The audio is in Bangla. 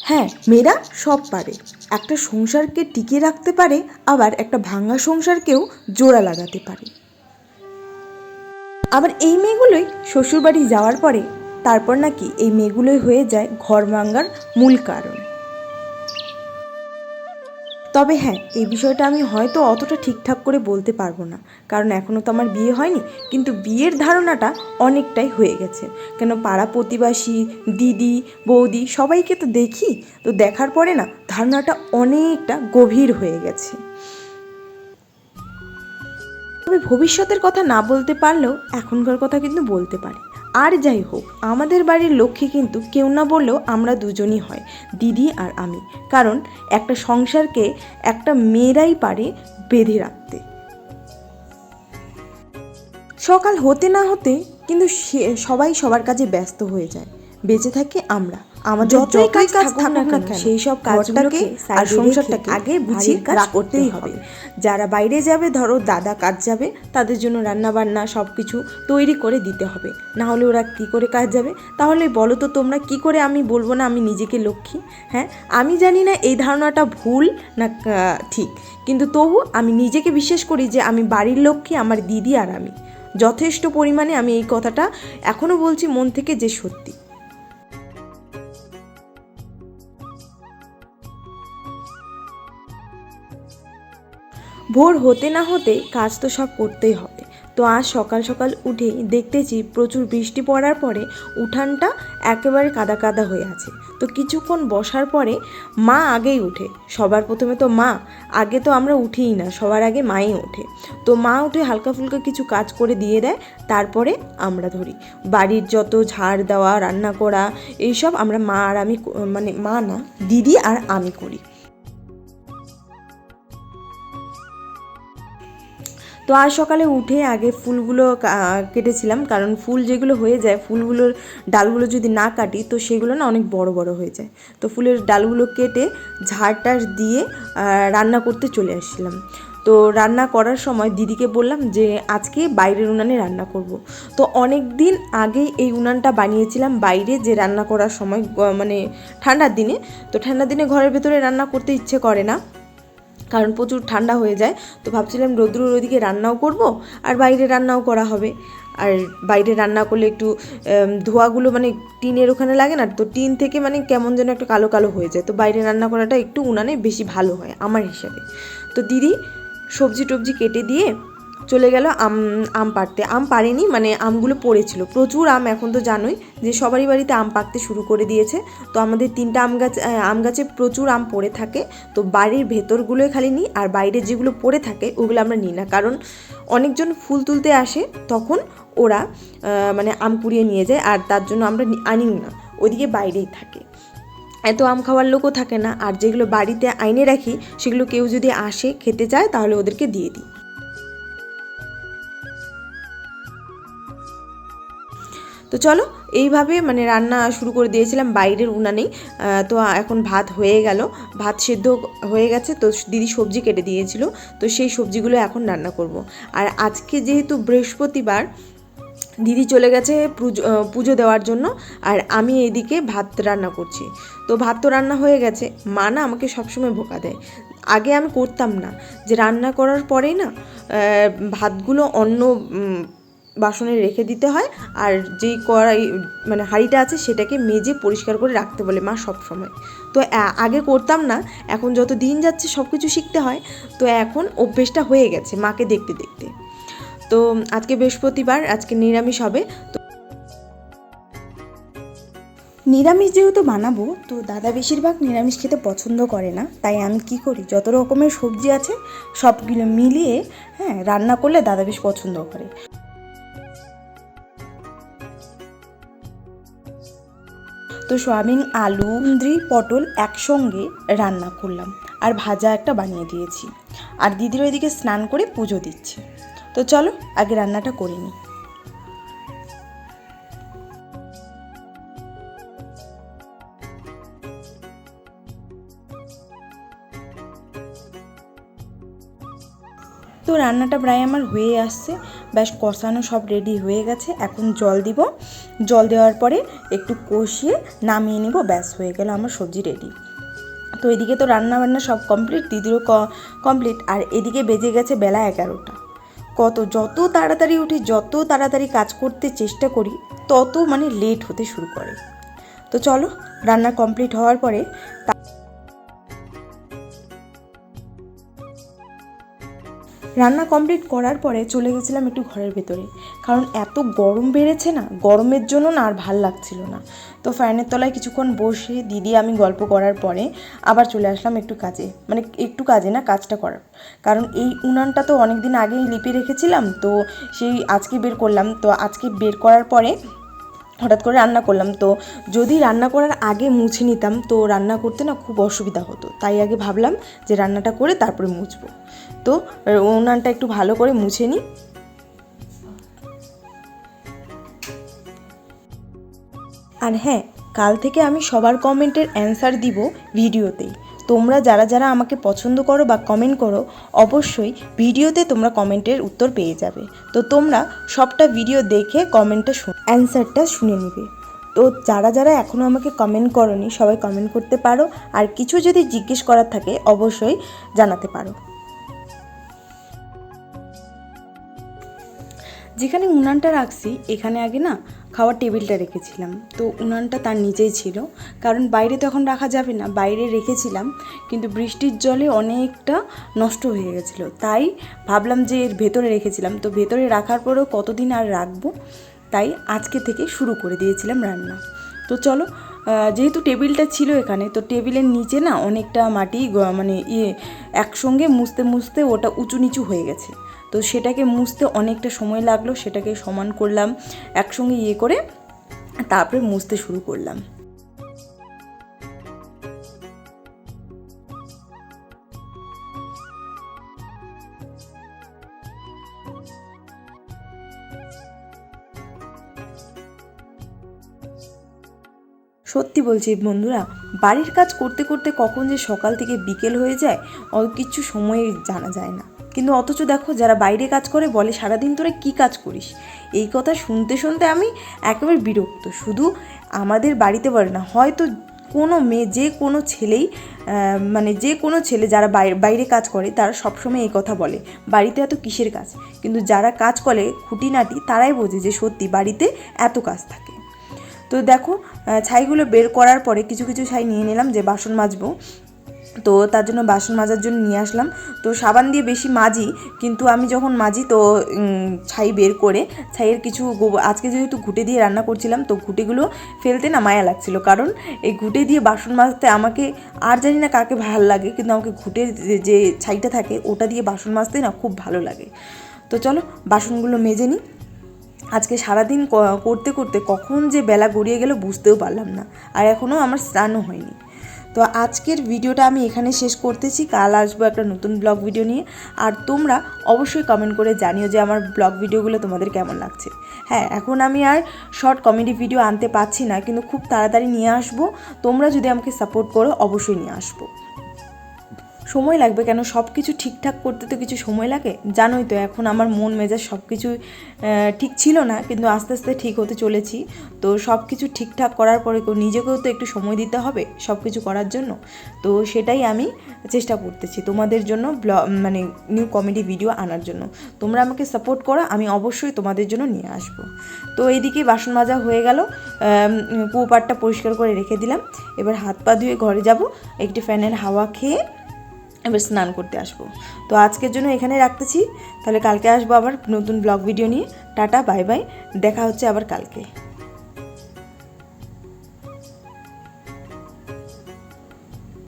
হ্যাঁ মেয়েরা সব পারে। একটা সংসারকে টিকিয়ে রাখতে পারে, আবার একটা ভাঙা সংসারকেও জোড়া লাগাতে পারে। আবার এই মেয়েগুলোই শ্বশুরবাড়ি যাওয়ার পরে, তারপর নাকি এই মেয়েগুলোই হয়ে যায় ঘর ভাঙার মূল কারণ। তবে হ্যাঁ এই বিষয়টা আমি হয়তো অতটা ঠিকঠাক করে বলতে পারব না। কারণ এখনও তো আমার বিয়ে হয়নি, কিন্তু বিয়ের ধারণাটা অনেকটাই হয়ে গেছে। কেন পাড়া প্রতিবাসী দিদি, বৌদি সবাইকে তো দেখি, তো দেখার পরে না ধারণাটা অনেকটা গভীর হয়ে গেছে। তবে ভবিষ্যতের কথা না বলতে পারলেও এখনকার কথা কিন্তু বলতে পারি। আর যাই হোক, আমাদের বাড়ির লক্ষ্মী কিন্তু কেউ না বললেও আমরা দুজনই হয়, দিদি আর আমি। কারণ একটা সংসারকে একটা মেয়েরাই পারে বেঁধে রাখতে। সকাল হতে না হতে কিন্তু সবাই সবার কাজে ব্যস্ত হয়ে যায়। বেঁচে থাকি আমরা। আমাদের যতই কাজ থাকুক না কেন সেই সব কাজটাকে আর সংসারটাকে আগে বুঝিয়ে কাজ করতেই হবে। যারা বাইরে যাবে ধরো দাদা কাজ যাবে তাদের জন্য রান্না বান্না সব কিছু তৈরি করে দিতে হবে। না হলে ওরা কি করে কাজ যাবে? তাহলে বলো তো তোমরা কি করে আমি বলব না আমি নিজেকে লক্ষ্মী? হ্যাঁ আমি জানি না এই ধারণাটা ভুল না ঠিক। কিন্তু তবু আমি নিজেকে বিশ্বাস করি যে আমি বাড়ির লক্ষ্মী আমার দিদি আর আমি। যথেষ্ট পরিমাণে আমি এই কথাটা এখনও বলছি মন থেকে যে সত্যি। ভোর হতে না হতে কাজ তো সব করতেই হবে। তো আজ সকাল সকাল উঠেই দেখতেছি প্রচুর বৃষ্টি পড়ার পরে উঠানটা একেবারে কাদা কাদা হয়ে আছে। তো কিছুক্ষণ বসার পরে মা আগেই উঠে। সবার প্রথমে তো মা, আগে তো আমরা উঠিই না, সবার আগে মাই ওঠে। তো মা উঠে হালকা ফুলকা কিছু কাজ করে দিয়ে দেয়, তারপরে আমরা ধরি। বাড়ির যত ঝাড় দেওয়া, রান্না করা, এইসব আমরা মা আর আমি মানে মা না, দিদি আর আমি করি। তো আজ সকালে উঠে আগে ফুলগুলো কেটেছিলাম, কারণ ফুল যেগুলো হয়ে যায়, ফুলগুলোর ডালগুলো যদি না কাটি, তো সেগুলো না অনেক বড় বড় হয়ে যায়। তো ফুলের ডালগুলো কেটে ঝাড়টার দিয়ে রান্না করতে চলে আসছিলাম। তো রান্না করার সময় দিদিকে বললাম যে, আজকে বাইরের উনানে রান্না করব। তো অনেক দিন আগেই এই উনানটা বানিয়েছিলাম বাইরে যে রান্না করার সময় মানে ঠান্ডার দিনে। তো ঠান্ডার দিনে ঘরের ভেতরে রান্না করতে ইচ্ছে করে না। কারণ প্রচুর ঠান্ডা হয়ে যায়। তো ভাবছিলাম রোদ্রুর ওদিকে রান্নাও করব আর বাইরে রান্নাও করা হবে। আর বাইরে রান্না করলে একটু ধোয়াগুলো মানে টিনের ওখানে লাগে না? তো টিন থেকে মানে কেমন যেন একটা কালো কালো হয়ে যায়। তো বাইরে রান্না করাটা একটু উনানে বেশি ভালো হয় আমার হিসাবে। তো দিদি সবজি টবজি কেটে দিয়ে চলে গেল আম আম পাড়তে। আম পারেনি মানে আমগুলো পড়েছিল। প্রচুর আম এখন তো জানোই যে সবারই বাড়িতে আম পাকতে শুরু করে দিয়েছে। তো আমাদের তিনটা আম গাছ আম গাছে প্রচুর আম পড়ে থাকে। তো বাড়ির ভেতরগুলোই খালি নিই আর বাইরে যেগুলো পড়ে থাকে, ওগুলো আমরা নিই না। কারণ অনেকজন ফুল তুলতে আসে, তখন ওরা মানে আম কুড়িয়ে নিয়ে যায়, আর তার জন্য আমরা আনিও না। ওদিকে বাইরেই থাকে। এত আম খাওয়ার লোকও থাকে না। আর যেগুলো বাড়িতে আইনে রাখি, সেগুলো কেউ যদি আসে, খেতে চায়, তাহলে ওদেরকে দিয়ে দিই। তো চলো, এইভাবে মানে রান্না শুরু করে দিয়েছিলাম, বাইরের উনানেই। তো এখন ভাত হয়ে গেল, ভাত সেদ্ধ হয়ে গেছে, তো দিদি সবজি কেটে দিয়েছিল, তো সেই সবজিগুলো এখন রান্না করব। আর আজকে যেহেতু বৃহস্পতিবার, দিদি চলে গেছে পুজো পুজো দেওয়ার জন্য, আর আমি এইদিকে ভাত রান্না করছি। তো ভাত তো রান্না হয়ে গেছে, মা না আমাকে সবসময় বোকা দেয়। আগে আমি করতাম না, যে রান্না করার পরেই না ভাতগুলো অন্য বাসনে রেখে দিতে হয় আর যেই কড়াই মানে হাঁড়িটা আছে সেটাকে মেজে পরিষ্কার করে রাখতে বলে মা সব সময় তো আগে করতাম না, এখন যত দিন যাচ্ছে সব কিছু শিখতে হয়, তো এখন অভ্যেসটা হয়ে গেছে মাকে দেখতে দেখতে। তো আজকে বৃহস্পতিবার, আজকে নিরামিষ হবে, তো নিরামিষ যেহেতু বানাবো, তো দাদা বেশিরভাগ নিরামিষ খেতে পছন্দ করে না, তাই আমি কি করি? যত রকমের সবজি আছে, সবগুলো মিলিয়ে হ্যাঁ রান্না করলে দাদা বেশ পছন্দ করে। তো সয়াবিন, আলু কুন্দ্রি পটল একসঙ্গে রান্না করলাম আর ভাজা একটা বানিয়ে দিয়েছি। আর দিদির ওইদিকে স্নান করে পুজো দিচ্ছে। তো চলো, আগে রান্নাটা করে নিই। তো রান্নাটা প্রায় আমার হয়ে আসছে। ব্যাস কষানো সব রেডি হয়ে গেছে। এখন জল দিব। জল দেওয়ার পরে একটু কষিয়ে নামিয়ে নিব, ব্যাস হয়ে গেল আমার সবজি রেডি তো এদিকে তো রান্না বান্না সব কমপ্লিট দিদিরও কমপ্লিট আর এদিকে বেজে গেছে বেলা এগারোটা। কত, যত তাড়াতাড়ি উঠি, যত তাড়াতাড়ি কাজ করতে চেষ্টা করি, তত মানে লেট হতে শুরু করে। তো চলো, রান্না কমপ্লিট হওয়ার পরে রান্না কমপ্লিট করার পরে চলে গেছিলাম একটু ঘরের ভেতরে। কারণ এত গরম বেড়েছে না, গরমের জন্য না আর ভালো লাগছিল না। তো ফ্যানের তলায় কিছুক্ষণ বসে দিদি আমি গল্প করার পরে আবার চলে আসলাম একটু কাজে। মানে একটু কাজে না, কাজটা করার। কারণ এই উনানটা তো অনেক দিন আগেই লিপে রেখেছিলাম, তো সেই আজকে বের করলাম। তো আজকে বের করার পরে হঠাৎ করে রান্না করলাম। তো যদি রান্না করার আগে মুছে নিতাম, তো রান্না করতে না খুব অসুবিধা হতো। তাই আগে ভাবলাম যে রান্নাটা করে তারপরে মুছবো। তো উনানটা একটু ভালো করে মুছে নিই। আর হ্যাঁ কাল থেকে আমি সবার কমেন্টের অ্যান্সার দিব ভিডিওতেই। তোমরা যারা যারা আমাকে পছন্দ করো বা কমেন্ট করো, অবশ্যই ভিডিওতে তোমরা কমেন্টের উত্তর পেয়ে যাবে। তো তোমরা সবটা ভিডিও দেখে কমেন্টটা শুন অ্যান্সারটা শুনে নিবে। তো যারা যারা এখনও আমাকে কমেন্ট করনি, সবাই কমেন্ট করতে পারো। আর কিছু যদি জিজ্ঞেস করার থাকে, অবশ্যই জানাতে পারো। যেখানে উনানটা রাখছি, এখানে আগে না খাওয়ার টেবিলটা রেখেছিলাম। তো উনানটা তার নিচেই ছিল। কারণ বাইরে তো এখন রাখা যাবে না, বাইরে রেখেছিলাম। কিন্তু বৃষ্টির জলে অনেকটা নষ্ট হয়ে গেছিল। তাই ভাবলাম যে এর ভেতরে রেখেছিলাম। তো ভেতরে রাখার পরেও কতদিন আর রাখব? তাই আজকে থেকে শুরু করে দিয়েছিলাম রান্না। তো চলো যেহেতু টেবিলটা ছিল এখানে, তো টেবিলের নিচে না অনেকটা মাটি মানে ইয়ে একসঙ্গে মুছতে মুছতে ওটা উঁচু নিচু হয়ে গেছে। তো সেটাকে মুছতে অনেকটা সময় লাগল, সেটাকে সমান করলাম, একসঙ্গে ইয়ে করে তারপরে মুছতে শুরু করলাম। সত্যি বলছি বন্ধুরা, বাড়ির কাজ করতে করতে কখন যে সকাল থেকে বিকেল হয়ে যায়, অ, কিছু সময় জানা যায় না। কিন্তু অথচ দেখো, যারা বাইরে কাজ করে বলে, সারাদিন তোরা কী কাজ করিস? এই কথা শুনতে শুনতে আমি একেবারে বিরক্ত। শুধু আমাদের বাড়িতে বলে না, হয়তো কোনো মেয়ে, যে কোনো ছেলেই মানে যে কোনো ছেলে যারা বাইরে কাজ করে, তারা সবসময় এই কথা বলে, বাড়িতে এত কিসের কাজ? কিন্তু যারা কাজ করে, খুঁটিনাটি, তারাই বোঝে যে সত্যি বাড়িতে এত কাজ থাকে। তো দেখো ছাইগুলো বের করার পরে কিছু কিছু ছাই নিয়ে নিলাম, যে বাসন মাজবো। তো তার জন্য বাসন মাজার জন্য নিয়ে আসলাম। তো সাবান দিয়ে বেশি মাজি, কিন্তু আমি যখন মাজি তো ছাই বের করে, ছাইয়ের কিছু আজকে যেহেতু ঘুটে দিয়ে রান্না করছিলাম, তো ঘুটেগুলো ফেলতে না মায়া লাগছিল। কারণ এই ঘুটে দিয়ে বাসন মাজতে আমাকে আর জানি না কাকে ভালো লাগে, কিন্তু আমাকে ঘুটের যে- ছাইটা থাকে, ওটা দিয়ে বাসন মাজতে না খুব ভালো লাগে। তো চলো, বাসনগুলো মেজে নিই। আজকে সারাদিন করতে করতে কখন যে বেলা গড়িয়ে গেল বুঝতেও পারলাম না। আর এখনও আমার স্নানও হয়নি। তো আজকের ভিডিওটা আমি এখানে শেষ করতেছি। কাল আসব একটা নতুন ব্লগ ভিডিও নিয়ে। আর তোমরা অবশ্যই কমেন্ট করে জানিও যে আমার ব্লগ ভিডিওগুলো তোমাদের কেমন লাগছে। হ্যাঁ এখন আমি আর শর্ট কমেডি ভিডিও আনতে পারছি না, কিন্তু খুব তাড়াতাড়ি নিয়ে আসব। তোমরা যদি আমাকে সাপোর্ট করো, অবশ্যই নিয়ে আসব। সময় লাগবে কেন? সব কিছু ঠিকঠাক করতে তো কিছু সময় লাগে? জানোই তো, এখন আমার মন মেজাজ সব কিছু ঠিক ছিল না, কিন্তু আস্তে আস্তে ঠিক হতে চলেছি। তো সব কিছু ঠিকঠাক করার পরে নিজেকেও তো একটু সময় দিতে হবে সব কিছু করার জন্য। তো সেটাই আমি চেষ্টা করতেছি তোমাদের জন্য ব্ল মানে নিউ কমেডি ভিডিও আনার জন্য। তোমরা আমাকে সাপোর্ট করো, আমি অবশ্যই তোমাদের জন্য নিয়ে আসব। তো এইদিকে বাসন মাজা হয়ে গেল কুপারটা পরিষ্কার করে রেখে দিলাম। এবার হাত পা ধুয়ে ঘরে যাব, একটি ফ্যানের হাওয়া খেয়ে এবার স্নান করতে আসব। তো আজকের জন্য এখানে রাখতেছি। তাহলে কালকে আসব আবার নতুন ব্লগ ভিডিও নিয়ে। টাটা বাই বাই দেখা হচ্ছে আবার কালকে।